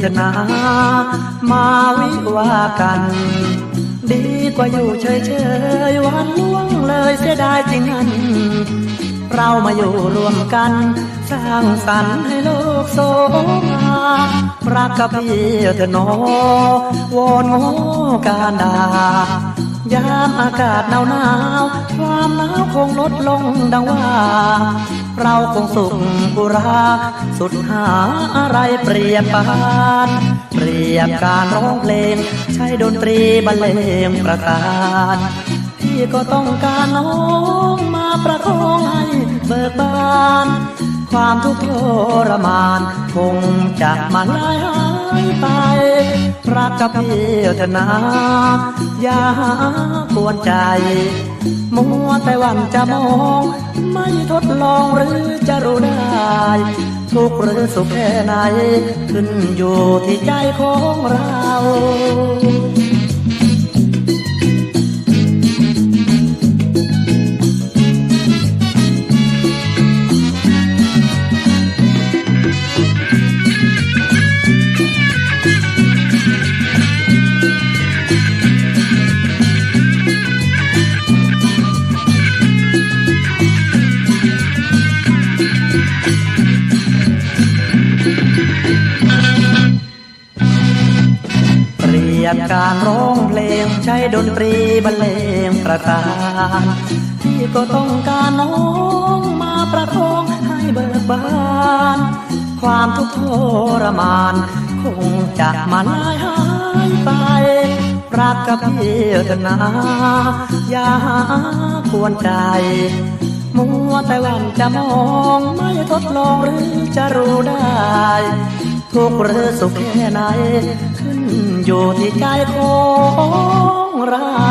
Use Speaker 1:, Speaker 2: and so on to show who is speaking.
Speaker 1: เถอะนามาวิวากัน ดีกว่าอยู่เฉยๆวันล่วงเลยเสียดายจริงนั้นเรามาอยู่รวมกัน สร้างสรรค์ให้โลกโสภารักกับพี่เถอะนอวอนโง่การดายามอากาศหนาวหนาวความหนาวคงลดลงดังว่า เราคงสุขบุราสุดหาอะไรเปรียบปานเปรียบการร้องเพลง ใช้ดนตรีบรรเลงประกาศพี่ก็ต้องการน้องมาประคองให้เบิกบาน ความทุกข์ทรมาน คงจะมาลายหายไป รักกับพี่เถอะนะอย่าปวนใจ มัวแต่วันจะมอง ไม่ทดลองหรือจะรู้ได้ ทุกหรือสุขแค่ไหน ขึ้นอยู่ที่ใจของเรา ยบการร้องเพลงใช้ดนตรีบรรเลงประกานพี่ก็ต้องการน้องมาประคองให้เบิกบาน ความทุกข์ทรมาน คงจะมาลายหายไป รักกับพี่เถอะนะอย่าควรใจมัวแต่วันจะมองไม่ทดลองหรือจะรู้ได้ ทุกข์หรือสุขแค่ไหน อยู่ที่ใจของเรา